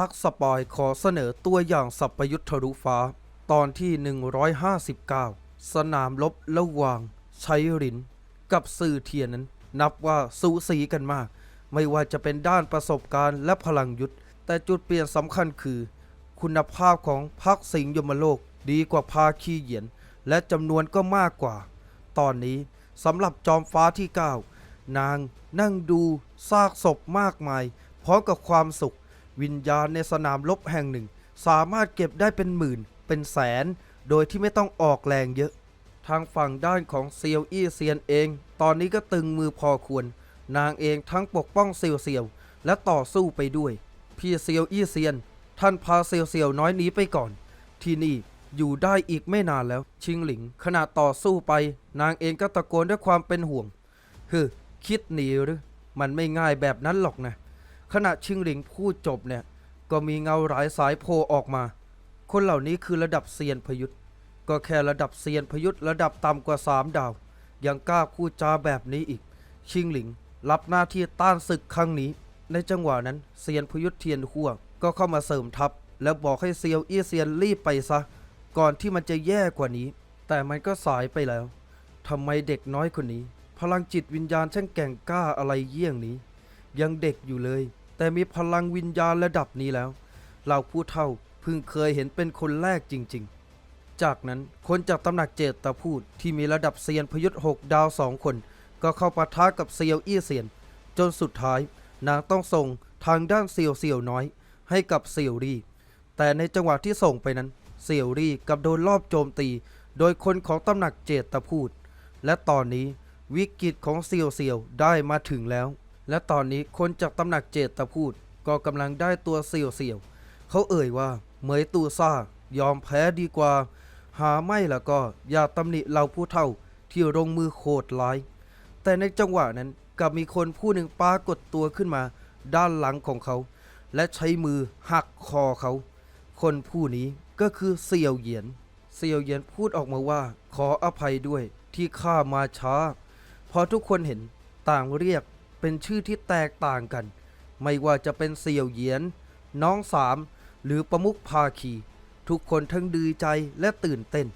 ปักสปอยขอเสนอตัวอย่างสัพยุทธทะลุฟ้า ตอนที่ 159 สนามรบระหว่างชัยริน กับสื่อเทียนนั้น นับว่าสูสีกันมาก ไม่ว่าจะเป็นด้านประสบการณ์และพลังยุทธแต่จุดเปลี่ยนสำคัญคือ คุณภาพของพักสิงยมโลกดีกว่าพาคีเหยียน และจำนวนก็มากกว่า ตอนนี้สำหรับจอมฟ้าที่ 9 นางนั่งดูซากศพมากมายพร้อมกับความสุข วิญญาณในสนามรบแห่งหนึ่ง สามารถเก็บได้เป็นหมื่น เป็นแสน โดยที่ไม่ต้องออกแรงเยอะ ทางฝั่งด้านของเซียวอี้เซียนเอง ตอนนี้ก็ตึงมือพอควร นางเองทั้งปกป้องเซียวเซียวและต่อสู้ไปด้วย พี่เซียวอี้เซียน ท่านพาเซียวเซียวน้อยหนีไปก่อน ที่นี่อยู่ได้อีกไม่นานแล้ว ชิงหลิง ขณะต่อสู้ไป นางเองก็ตะโกนด้วยความเป็นห่วง ฮึ คิดหนีหรือ มันไม่ง่ายแบบนั้นหรอกนะ ขณะชิงหลิงพูดจบเนี่ย ก็มีเงาหลายสายโผล่ออกมา คนเหล่านี้คือระดับเซียนพยุทธ์ก็แค่ระดับเซียนพยุทธ์ระดับต่ำกว่าสามดาว ยังกล้าพูดจาแบบนี้อีก ชิงหลิง รับหน้าที่ต้านศึกครั้งนี้ ในจังหวะนั้นเซียนพยุทธ์เทียนขั้วก็เข้ามาเสริมทัพ แล้วบอกให้เซียวอี้เซียนรีบไปซะ ก่อนที่มันจะแย่กว่านี้ แต่มันก็สายไปแล้วทำไมเด็กน้อยคนนี้ พลังจิตวิญญาณช่างแก่งกล้าอะไรเยี่ยงนี้ ยังเด็กอยู่เลย แต่มีพลังวิญญาณระดับนี้แล้ว เราผู้เฒ่าเพิ่งเคยเห็นเป็นคนแรกจริง ๆ จากนั้นคนจากตำหนักเจตตะพูดที่มีระดับเซียนพยุทธ์หกดาวสองคน ก็เข้าปะทะกับเซียวอี้เซียน จนสุดท้ายนางต้องส่งทางด้านเซียวเซียวน้อย ให้กับเซียวรีแต่ในจังหวะที่ส่งไปนั้นเซียวรีกับโดนรอบโจมตี โดยคนของตำหนักเจตตะพูด และตอนนี้วิกฤตของเซียวเซียวได้มาถึงแล้ว และตอนนี้คนจากตำหนักเจตตะพูดก็กำลังได้ตัวเซียวเซียว เขาเอ่ยว่าเหมยตูซ่ายอมแพ้ดีกว่า หาไม่แล้วก็อย่าตำหนิเราผู้เฒ่าที่ลงมือโคตรร้าย แต่ในจังหวะนั้นกลับมีคนผู้หนึ่งปรากฏตัวขึ้นมาด้านหลังของเขา และใช้มือหักคอเขา คนผู้นี้ก็คือเซียวเหยียนเซียวเหยียนพูดออกมาว่า ขออภัยด้วยที่ข้ามาช้า พอทุกคนเห็นต่างเรียก เป็นชื่อที่แตกต่างกัน ไม่ว่าจะเป็นเซียวเหยียน น้องสาม หรือประมุขภาคี ทุกคนทั้งดีใจและตื่นเต้น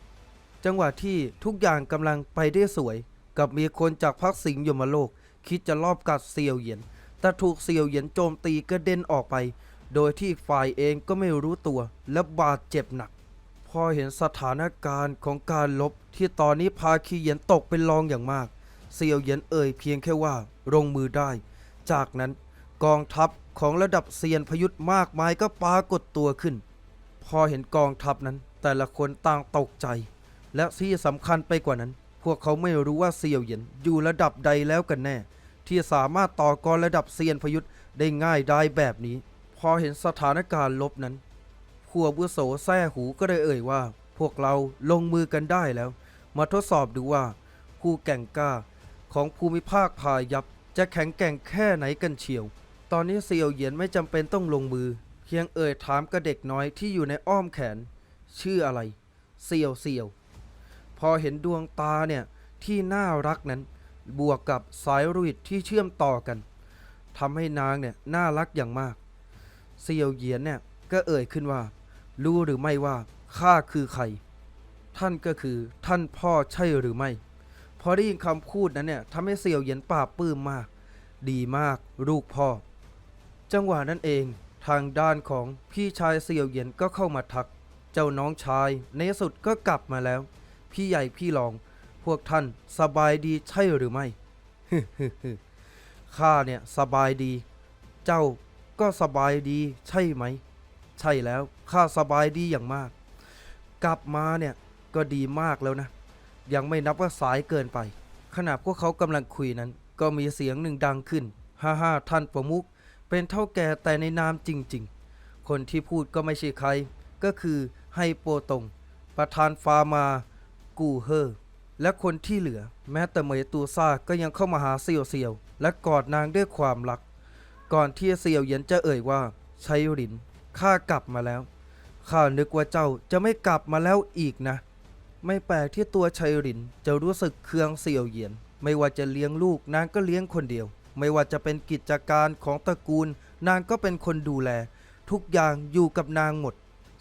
จังหวะที่ทุกอย่างกำลังไปได้สวย กับมีคนจากพักสิงห์ยมโลก คิดจะลอบกัดเซียวเหยียน แต่ถูกเซียวเหยียนโจมตีกระเด็นออกไป โดยที่ฝ่ายเองก็ไม่รู้ตัวและบาดเจ็บหนัก พอเห็นสถานการณ์ของการลบที่ตอนนี้พาคีเหยียนตกเป็นรองอย่างมาก เซียวเหยียนเอ่ยเพียงแค่ว่าลงมือได้ จากนั้นกองทัพของระดับเซียนพยุทธ์มากมายก็ปรากฏตัวขึ้น พอเห็นกองทัพนั้นแต่ละคนต่างตกใจ และที่สำคัญไปกว่านั้น พวกเขาไม่รู้ว่าเซียวเหยียนอยู่ระดับใดแล้วกันแน่ ที่สามารถต่อกรระดับเซียนพยุทธ์ได้ง่ายได้แบบนี้ พอเห็นสถานการณ์ลบนั้นขัวบุโสแซ่หูก็ได้เอ่ยว่า พวกเราลงมือกันได้แล้ว มาทดสอบดูว่าผู้แก่งกล้า ของภูมิภาคพายับ จะแข็งแกร่งแค่ไหนกันเชียว ตอนนี้เซียวเหยียนไม่จำเป็นต้องลงมือ เพียงเอ่ยถามกับเด็กน้อยที่อยู่ในอ้อมแขน ชื่ออะไร เซียวเซียว พอเห็นดวงตาเนี่ยที่น่ารักนั้น บวกกับสายรุดที่เชื่อมต่อกันทำให้นางเนี่ยน่ารักอย่างมาก เซียวเหยียนเนี่ยก็เอ่ยขึ้นว่า รู้หรือไม่ว่าข้าคือใคร ท่านก็คือท่านพ่อใช่หรือไม่ พอได้ยินคำพูดนั้นเนี่ยทำให้เสี่ยวเหยียนปราบปลื้มมาก ดีมากลูกพ่อ จังหวะนั้นเองทางด้านของพี่ชายเสี่ยวเหยียนก็เข้ามาทัก เจ้าน้องชายในที่สุดก็กลับมาแล้ว พี่ใหญ่พี่รอง พวกท่านสบายดีใช่หรือไม่ข้าเนี่ยสบายดี เจ้าก็สบายดีใช่ไหม ใช่แล้วข้าสบายดีอย่างมาก กลับมาเนี่ยก็ดีมากแล้วนะ ยังไม่นับว่าสายเกินไป ขณะพวกเขากำลังคุยนั้น ก็มีเสียงหนึ่งดังขึ้น ฮ่าฮ่าท่านประมุขเป็นเท่าแก่แต่ในนามจริง ๆ คนที่พูดก็ไม่ใช่ใคร ก็คือไฮโปตง ประธานฟาร์มา กูเฮอร์และคนที่เหลือ แม้แต่เหมยตูซ่าก็ยังเข้ามาหาเซียวเซียว และกอดนางด้วยความรัก ก่อนที่เซียวเหยียนจะเอ่ยว่าชัยรินข้ากลับมาแล้วข้านึกว่าเจ้าจะไม่กลับมาแล้วอีกนะ ไม่แปลกที่ตัวชัยรินจะรู้สึกเคืองเสี่ยวเหยียน ไม่ว่าจะเลี้ยงลูกนางก็เลี้ยงคนเดียว ไม่ว่าจะเป็นกิจการของตระกูล นางก็เป็นคนดูแล ทุกอย่างอยู่กับนางหมด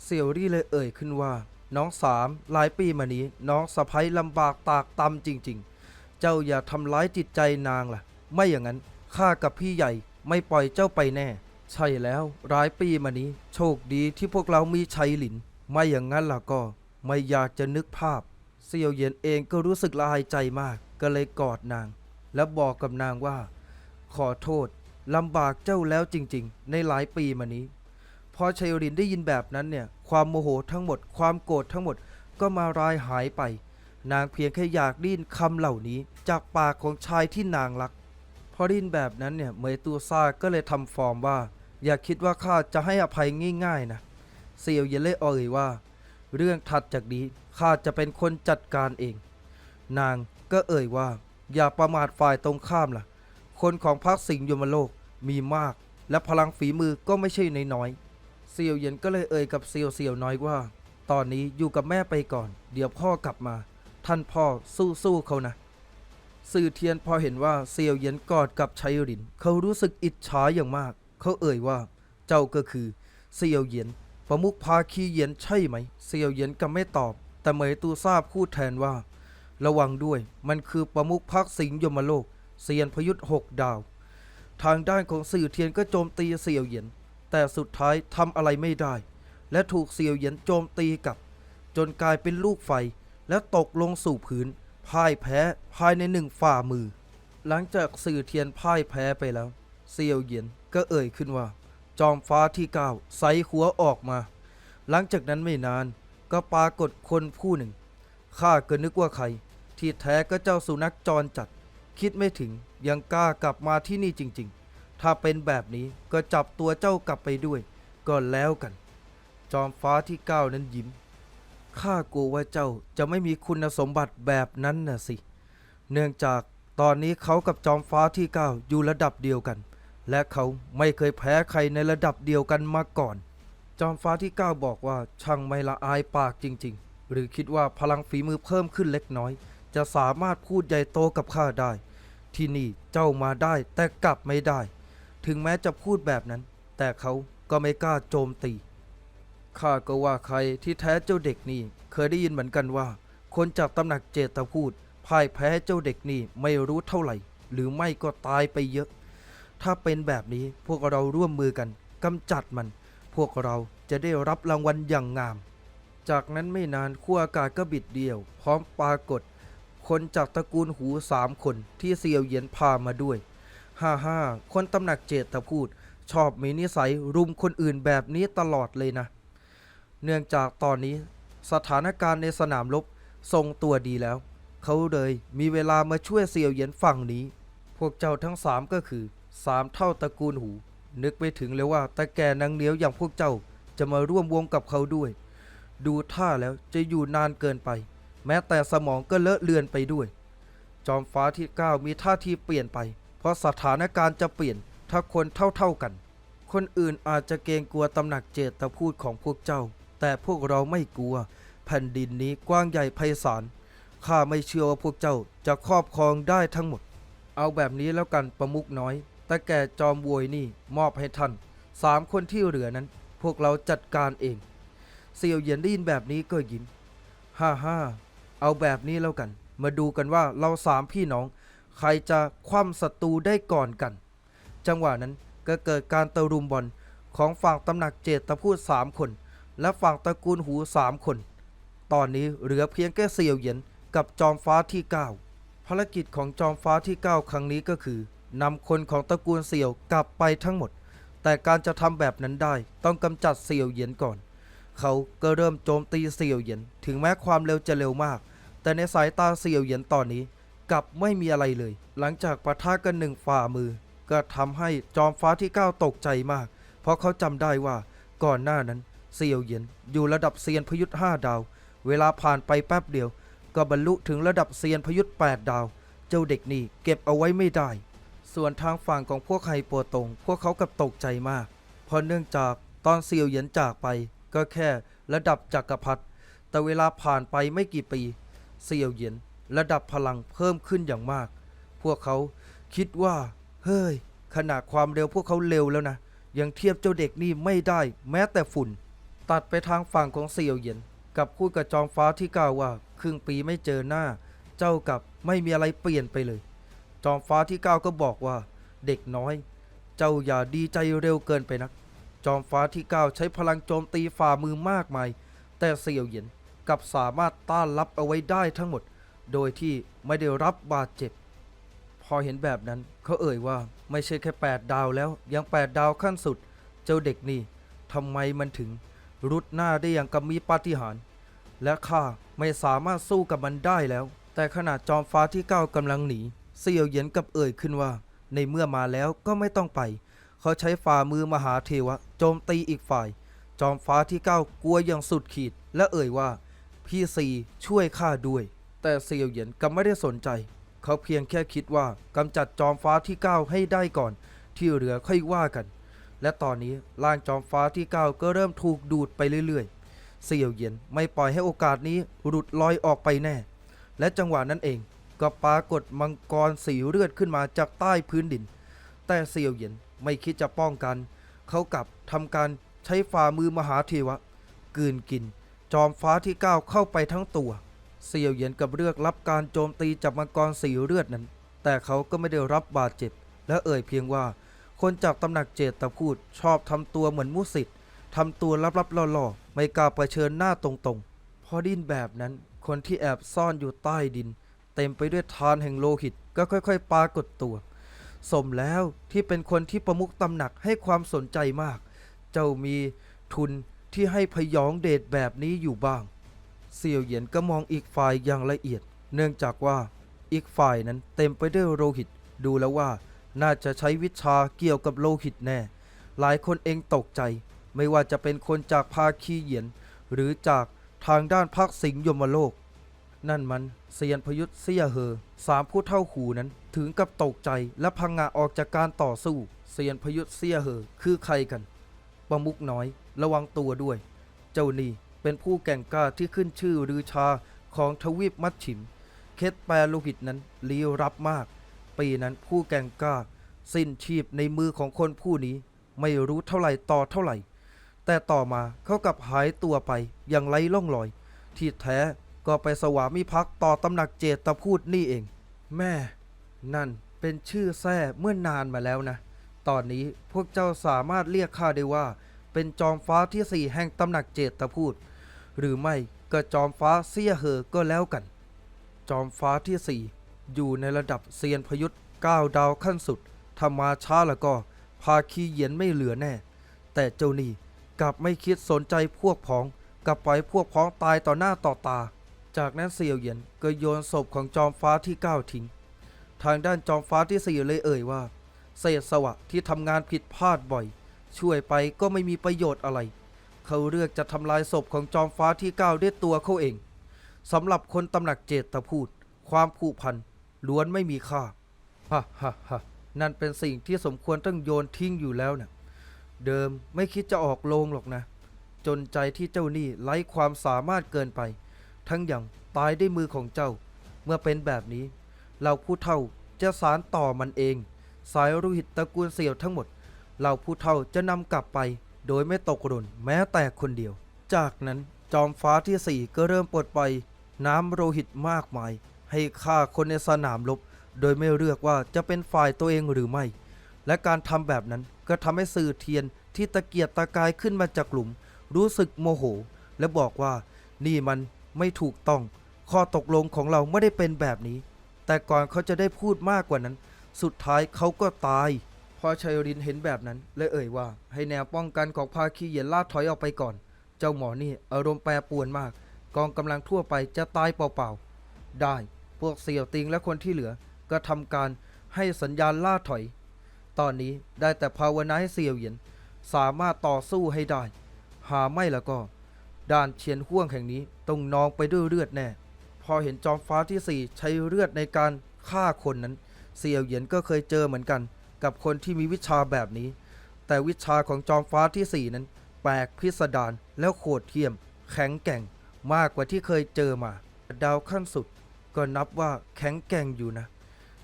เสี่ยวรี่เลยเอ่ยขึ้นว่า น้องสามหลายปีมานี้ น้องสะพ้ยลำบากตากตำจริง ๆ เจ้าอย่าทำร้ายจิตใจนางล่ะ ไม่อย่างนั้นข้ากับพี่ใหญ่ไม่ปล่อยเจ้าไปแน่ ใช่แล้วหลายปีมานี้ โชคดีที่พวกเรามีชัยหลิน ไม่อย่างนั้นล่ะก็ ไม่อยากจะนึกภาพ เซียวเหยียนเองก็รู้สึกละอายใจมาก ก็เลยกอดนาง และบอกกับนางว่า ขอโทษลำบากเจ้าแล้วจริงๆ ในหลายปีมานี้ พอชัยรินได้ยินแบบนั้นเนี่ย ความโมโหทั้งหมด ความโกรธทั้งหมดก็มารายหายไป นางเพียงแค่อยากได้นคำเหล่านี้ จากปากของชายที่นางรัก พอได้ยินแบบนั้นเนี่ยเหมยตูซาก็เลยทำฟอร์มว่า อย่าคิดว่าข้าจะให้อภัยง่าย ๆนะเซียวเยนเล่เอ่ยว่า เรื่องถัดจากนี้ข้าจะเป็นคนจัดการเอง นางก็เอ่ยว่า อย่าประมาทฝ่ายตรงข้ามล่ะ คนของพรรคสิงห์ยมโลกมีมาก และพลังฝีมือก็ไม่ใช่นน้อยเซียวเย็นก็เลยเอ่ยกับเซียวเซียวน้อยว่า ตอนนี้อยู่กับแม่ไปก่อน เดี๋ยวพ่อกลับมา ท่านพ่อสู้ๆเขานะสื่อเทียนพอเห็นว่าเซียวเย็นกอดกับชัยริน เขารู้สึกอิจฉาอย่างมาก เขาเอ่ยว่า เจ้าก็คือเซียวเย็น ประมุขภาคีเย็นใช่ไหม เซียวเย็นก็ไม่ตอบ แต่เหมยตูซาบพูดแทนว่า ระวังด้วย มันคือประมุขพักสิงยมโลก เซียนพยุทธ์หกดาว ทางด้านของสื่อเทียนก็โจมตีเซียวเหยียน แต่สุดท้ายทำอะไรไม่ได้ และถูกเซียวเหยียนโจมตีกลับ จนกลายเป็นลูกไฟ และตกลงสู่พื้นพ่ายแพ้ภายในหนึ่งฝ่ามือ หลังจากสื่อเทียนพ่ายแพ้ไปแล้ว เซียวเหยียนก็เอ่ยขึ้นว่า จอมฟ้าที่เก้าใสหัวออกมา หลังจากนั้นไม่นานก็ปรากฏคนผู้หนึ่งข้าก็นึกว่าใคร ที่แท้ก็เจ้าสุนัขจรจัด คิดไม่ถึงยังกล้ากลับมาที่นี่จริง ๆ ถ้าเป็นแบบนี้ก็จับตัวเจ้ากลับไปด้วย ก็แล้วกัน จอมฟ้าที่เก้านั้นยิ้มข้ากลัวว่าเจ้าจะไม่มีคุณสมบัติแบบนั้นน่ะสิ เนื่องจากตอนนี้เขากับจอมฟ้าที่เก้าอยู่ระดับเดียวกัน และเขาไม่เคยแพ้ใครในระดับเดียวกันมาก่อน จอมฟ้าที่เก้าบอกว่าช่างไม่ละอายปากจริง ๆ หรือคิดว่าพลังฝีมือเพิ่มขึ้นเล็กน้อย จะสามารถพูดใหญ่โตกับข้าได้ ที่นี่เจ้ามาได้แต่กลับไม่ได้ ถึงแม้จะพูดแบบนั้น แต่เขาก็ไม่กล้าโจมตีข้าก็ว่าใครที่แท้เจ้าเด็กนี่เคยได้ยินเหมือนกันว่า คนจากตำหนักเจตพูดพ่ายแพ้เจ้าเด็กนี่ไม่รู้เท่าไหร่ หรือไม่ก็ตายไปเยอะ ถ้าเป็นแบบนี้พวกเราร่วมมือกันกำจัดมัน พวกเราจะได้รับรางวัลอย่างงาม จากนั้นไม่นานขั้วอากาศก็บิดเดี่ยว พร้อมปรากฏ คนจากตระกูลหูสามคนที่เซียวเหยียนพามาด้วย ฮ่าฮ่าคนตำหนักเจตพูด ชอบมีนิสัยรุมคนอื่นแบบนี้ตลอดเลยนะ เนื่องจากตอนนี้สถานการณ์ในสนามรบทรงตัวดีแล้ว เขาเลยมีเวลามาช่วยเซียวเหยียนฝั่งนี้ พวกเจ้าทั้งสามก็คือ สามเท่าตระกูลหู นึกไปถึงเลยว่าตาแก่นางเหนียวอย่างพวกเจ้าจะมาร่วมวงกับเขาด้วย ดูท่าแล้วจะอยู่นานเกินไป แม้แต่สมองก็เลอะเลือนไปด้วย จอมฟ้าที่เก้ามีท่าทีเปลี่ยนไป เพราะสถานการณ์จะเปลี่ยนถ้าคนเท่าๆกัน คนอื่นอาจจะเกรงกลัวตำหนักเจตพูดของพวกเจ้า แต่พวกเราไม่กลัว แผ่นดินนี้กว้างใหญ่ไพศาลข้าไม่เชื่อว่าพวกเจ้าจะครอบครองได้ทั้งหมด เอาแบบนี้แล้วกันประมุกน้อย แต่แก่จอมบวยนี่มอบให้ท่านสามคนที่เหลือนั้น พวกเราจัดการเองเซียวเหยียนได้ยินแบบนี้ก็ยิ้มฮ่าฮ่าเอาแบบนี้แล้วกัน มาดูกันว่าเราสามพี่น้อง ใครจะคว่ำศัตรูได้ก่อนกัน จังหวะนั้นก็เกิดการตะรุมบอลของฝั่งตำหนักเจตพูดสามคน และฝั่งตระกูลหูสามคน ตอนนี้เหลือเพียงแค่เซียวเหยียนกับจอมฟ้าที่เก้าภารกิจของจอมฟ้าที่เก้าครั้งนี้ก็คือ นำคนของตระกูลเซียวกลับไปทั้งหมด แต่การจะทำแบบนั้นได้ต้องกำจัดเซียวเหยียนก่อน เขาก็เริ่มโจมตีเซียวเหยียนถึงแม้ความเร็วจะเร็วมาก แต่ในสายตาเซียวเหยียนตอนนี้กลับไม่มีอะไรเลย หลังจากปะทะกันหนึ่งฝ่ามือ ก็ทำให้จอมฟ้าที่9ตกใจมาก เพราะเขาจำได้ว่าก่อนหน้านั้นเซียวเหยียนอยู่ระดับเซียนพยุทธ์5ดาว เวลาผ่านไปแป๊บเดียว ก็บรรลุถึงระดับเซียนพยุทธ์8ดาว เจ้าเด็กนี่เก็บเอาไว้ไม่ได้ ส่วนทางฝั่งของพวกไฮโปตง พวกเขากับตกใจมาก เพราะเนื่องจากตอนเซียวเหยียนจากไป ก็แค่ระดับจักรพรรดิแต่เวลาผ่านไปไม่กี่ปี เซียวเหยียนระดับพลังเพิ่มขึ้นอย่างมาก พวกเขาคิดว่า เฮ้ย ขนาดความเร็วพวกเขาเร็วแล้วนะ ยังเทียบเจ้าเด็กนี่ไม่ได้ แม้แต่ฝุ่น ตัดไปทางฝั่งของเสี่ยวเหยียน กับพูดกับจอมฟ้าที่กล่าวว่า ครึ่งปีไม่เจอหน้า เจ้ากับไม่มีอะไรเปลี่ยนไปเลย จอมฟ้าที่เก้าก็บอกว่า เด็กน้อย เจ้าอย่าดีใจเร็วเกินไปนัก จอมฟ้าที่เก้าใช้พลังโจมตีฝ่ามือมากมาย แต่เสี่ยวเหยียนกลับสามารถต้านรับเอาไว้ได้ทั้งหมด โดยที่ไม่ได้รับบาดเจ็บ พอเห็นแบบนั้นเขาเอ่ยว่าไม่ใช่แค่ 8 ดาวแล้วยัง 8 ดาวขั้นสุด เจ้าเด็กนี่ทำไมมันถึง รุดหน้าได้อย่างกับมีปาฏิหาริย์และข้าไม่สามารถสู้กับมันได้แล้ว แต่ขณะจอมฟ้าที่เก้ากำลังหนี เสี่ยวเหยียนกับเอ่ยขึ้นว่า ในเมื่อมาแล้วก็ไม่ต้องไป เขาใช้ฝ่ามือมหาเทวะ โจมตีอีกฝ่าย จอมฟ้าที่เก้ากลัวอย่างสุดขีด และเอ่ยว่า พี่ซีช่วยข้าด้วย แต่เซียวเหยียนกลับไม่ได้สนใจ เขาเพียงแค่คิดว่ากำจัดจอมฟ้าที่เก้าให้ได้ก่อน ที่เหลือค่อยว่ากัน และตอนนี้ร่างจอมฟ้าที่เก้าก็เริ่มถูกดูดไปเรื่อยๆ เสี่ยวเหยียนไม่ปล่อยให้โอกาสนี้หลุดลอยออกไปแน่ และจังหวะนั้นเอง ก็ปรากฏมังกรสีเลือดขึ้นมาจากใต้พื้นดิน แต่เสี่ยวเหยียนไม่คิดจะป้องกัน เขากลับทำการใช้ฝ่ามือมหาเทวะกืนกิน จอมฟ้าที่เก้าเข้าไปทั้งตัวเสี่ยวเหยียนกับเลือกรับการโจมตีจากมังกรสีเลือดนั้น แต่เขาก็ไม่ได้รับบาดเจ็บ และเอ่ยเพียงว่า คนจากตำหนักเจตตะพูดชอบทำตัวเหมือนมุสิตทำตัวลับๆล่อๆ ไม่กล้าเผชิญหน้าตรงๆ พอดิ้นแบบนั้น คนที่แอบซ่อนอยู่ใต้ดิน เต็มไปด้วยทานแห่งโลหิตก็ค่อยๆปรากฏตัว สมแล้วที่เป็นคนที่ประมุขตำหนักให้ความสนใจมาก เจ้ามีทุนที่ให้พยองเดชแบบนี้อยู่บ้าง เสี่ยวเหยียนก็มองอีกฝ่ายอย่างละเอียด เนื่องจากว่าอีกฝ่ายนั้นเต็มไปด้วยโลหิต ดูแล้วว่าน่าจะใช้วิชาเกี่ยวกับโลหิตแน่ หลายคนเองตกใจ ไม่ว่าจะเป็นคนจากภาคีเหยียน หรือจากทางด้านพักสิงห์ยมโลก นั่นมันเซียนพยุทธเสียเหอสามผู้เท่าหูนั้นถึงกับตกใจและพังงะออกจากการต่อสู้ เซียนพยุทธเสียเหอคือใครกันประมุกน้อย ระวังตัวด้วย เจ้านี่เป็นผู้แก่งกล้าที่ขึ้นชื่อรือชาของทวีปมัดฉิม เคสแปรโลหิตนั้นลี้รับมาก ปีนั้นผู้แก่งกล้า สิ้นชีพในมือของคนผู้นี้ ไม่รู้เท่าไหร่ต่อเท่าไหร่ แต่ต่อมาเขากลับหายตัวไปอย่างไร้ร่องรอย ที่แท้ ก็ไปสวามิภักดิ์ต่อตำหนักเจตพูดนี่เอง แม่ นั่นเป็นชื่อแท้เมื่อนานมาแล้วนะ ตอนนี้พวกเจ้าสามารถเรียกข้าได้ว่า เป็นจอมฟ้าที่สี่แห่งตำหนักเจตพูด หรือไม่ก็จอมฟ้าเสียเหอก็แล้วกัน จอมฟ้าที่สี่อยู่ในระดับเซียนพยุทธ์ก้าวดาวขั้นสุดถ้ามาช้าแล้วก็ พาคีเหยียนไม่เหลือแน่ แต่เจ้านี่กลับไม่คิดสนใจพวกพ้อง กลับปล่อยพวกพ้องตายต่อหน้าต่อตา จากนั้นเซียวเหยียนก็โยนศพของจอมฟ้าที่เก้าทิ้ง ทางด้านจอมฟ้าที่สี่เลยเอ่ยว่า เศษสวะที่ทำงานผิดพลาดบ่อย ช่วยไปก็ไม่มีประโยชน์อะไร เขาเลือกจะทำลายศพของจอมฟ้าที่เก้าด้วยตัวเขาเองสำหรับคนตำหนักเจตพูด ความผูกพันล้วนไม่มีค่าฮ่าฮ่าฮ่านั่นเป็นสิ่งที่สมควรต้องโยนทิ้งอยู่แล้วนะเดิมไม่คิดจะออกโลงหรอกนะ จนใจที่เจ้านี่ไร้ความสามารถเกินไป ทั้งอย่างตายด้วยมือของเจ้า เมื่อเป็นแบบนี้ เราผู้เฒ่าจะสารต่อมันเอง สายโลหิตตระกูลเสี่ยวทั้งหมด เราผู้เฒ่าจะนำกลับไป โดยไม่ตกหล่นแม้แต่คนเดียว จากนั้นจอมฟ้าที่สี่ก็เริ่มปลดปล่อยน้ำโลหิตมากมาย ให้ฆ่าคนในสนามรบโดยไม่เลือกว่าจะเป็นฝ่ายตัวเองหรือไม่ และการทำแบบนั้นก็ทำให้สื่อเทียนที่ตะเกียกตะกายขึ้นมาจากหลุม รู้สึกโมโห และบอกว่านี่มัน ไม่ถูกต้อง ข้อตกลงของเราไม่ได้เป็นแบบนี้ แต่ก่อนเขาจะได้พูดมากกว่านั้น สุดท้ายเขาก็ตาย พอชัยรินเห็นแบบนั้นเลยเอ่ยว่า ให้แนวป้องกันของภาคีเหยียนลาดถอยออกไปก่อน เจ้าหมอนี่อารมณ์แปรปรวนมาก กองกำลังทั่วไปจะตายเปล่าๆ ได้ พวกเสี่ยวติงและคนที่เหลือ ก็ทำการให้สัญญาณล่าถอย ตอนนี้ได้แต่ภาวนาให้เสี่ยวเหยียนสามารถต่อสู้ให้ได้ หาไม่แล้วก็ ด่านเชียนห่วงแห่งนี้ต้องนองไปด้วยเลือดแน่ พอเห็นจอมฟ้าที่สี่ใช้เลือดในการฆ่าคนนั้น เสี่ยวเหยียนก็เคยเจอเหมือนกัน กับคนที่มีวิชาแบบนี้ แต่วิชาของจอมฟ้าที่สี่นั้น แปลกพิสดารแล้วโคตรเทียม แข็งแกร่งมากกว่าที่เคยเจอมา ดาวขั้นสุด ก็นับว่าแข็งแกร่งอยู่นะ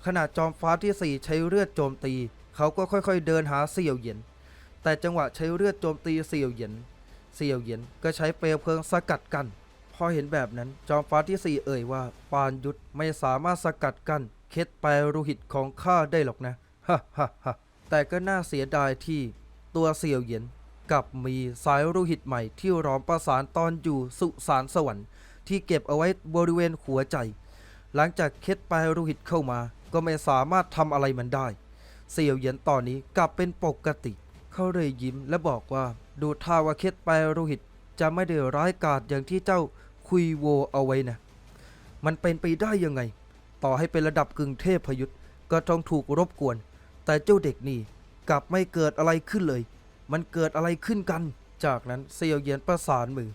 ขณะจอมฟ้าที่สี่ใช้เลือดโจมตี เขาก็ค่อยๆ เดินหาเสี่ยวเหยียนแต่แต่จังหวะใช้เลือดโจมตีเสี่ยวเหยียน เสี่ยวเหยียนก็ใช้เปลวเพลิงสกัดกัน พอเห็นแบบนั้นจอมฟ้าที่สี่เอ่ยว่า ปานยุทธไม่สามารถสกัดกันเคล็ดแปรรูหิตของข้าได้หรอกนะฮ่าฮ่าฮ่าแต่ก็น่าเสียดายที่ตัวเสี่ยวเหยียนกับมีสายรูหิตใหม่ที่ร้อมประสานตอนอยู่สุสานสวรรค์ ที่เก็บเอาไว้บริเวณหัวใจ หลังจากเคล็ดแปรรูหิตเข้ามา ก็ไม่สามารถทำอะไรมันได้ เสี่ยวเหยียนตอนนี้กลับเป็นปกติ เขาเลยยิ้มและบอกว่า ดูท่าว่าเคล็ดแปรรูหิตจะไม่ได้ร้ายกาจอย่างที่เจ้าคุยโวเอาไว้นะ มันเป็นไปได้ยังไง ต่อให้เป็นระดับกึ่งเทพพยุทธ์ก็ต้องถูกรบกวน แต่เจ้าเด็กนี่กลับไม่เกิดอะไรขึ้นเลย มันเกิดอะไรขึ้นกัน จากนั้นเซียวเยียนประสานมือ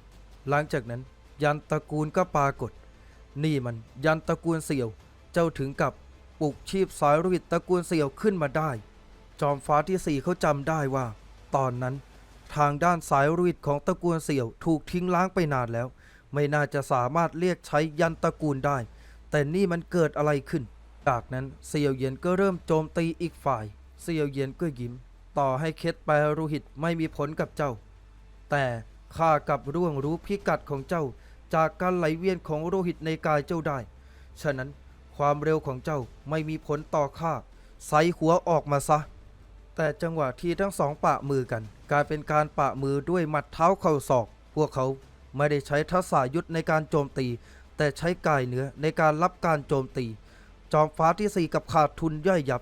หลังจากนั้น ยันตระกูลก็ปรากฏ นี่มันยันตระกูลเสี่ยว เจ้าถึงกับปลุกชีพสายรุหิตตระกูลเสี่ยวขึ้นมาได้ จอมฟ้าที่สี่เขาจำได้ว่า ตอนนั้น ทางด้านสายรุหิตของตระกูลเสี่ยวถูกทิ้งล้างไปนานแล้ว ไม่น่าจะสามารถเรียกใช้ยันตระกูลได้ แต่นี่มันเกิดอะไรขึ้น จากนั้นเซียวเหยียนก็เริ่มโจมตีอีกฝ่ายเซียวเหยียนก็ยิ้ม ต่อให้เคล็ดแปรรูหิตไม่มีผลกับเจ้า แต่ข้ากับร่วงรู้พิกัดของเจ้า จากการไหลเวียนของโลหิตในกายเจ้าได้ ฉะนั้นความเร็วของเจ้าไม่มีผลต่อข้าใส่หัวออกมาซะ แต่จังหวะที่ทั้งสองปะมือกัน กลายเป็นการปะมือด้วยหมัดเท้าเข่าศอก พวกเขาไม่ได้ใช้ทักษะยุทธในการโจมตี แต่ใช้กายเนื้อในการรับการโจมตี จอมฟ้าที่สี่กับขาดทุนย่อยยับ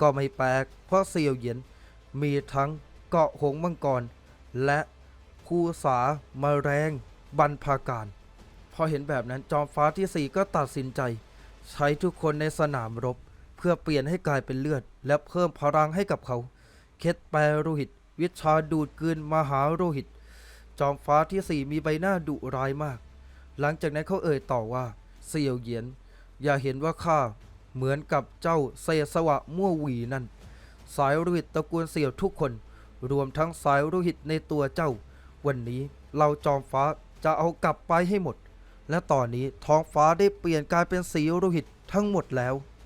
ก็ไม่แปลกเพราะเซียวเหยียน มีทั้งเกาะหงมังกร และภูษามาแรงบรรพาการ พอเห็นแบบนั้นจอมฟ้าที่สี่ก็ตัดสินใจ ใช้ทุกคนในสนามรบ เพื่อเปลี่ยนให้กลายเป็นเลือด และเพิ่มพลังให้กับเขา เคล็ดแปรโลหิต วิชาดูดกืนมหาโลหิต จอมฟ้าที่สี่มีใบหน้าดุร้ายมาก หลังจากนั้นเขาเอ่ยต่อว่า เสี่ยวเหยียน อย่าเห็นว่าข้าเหมือนกับเจ้าเศษสวะมั่วหวีนั่น สายโลหิตตระกูลเสี่ยวทุกคน รวมทั้งสายโลหิตในตัวเจ้า วันนี้เราจอมฟ้าจะเอากลับไปให้หมด และตอนนี้ท้องฟ้าได้เปลี่ยนกลายเป็นสีโลหิตทั้งหมดแล้ว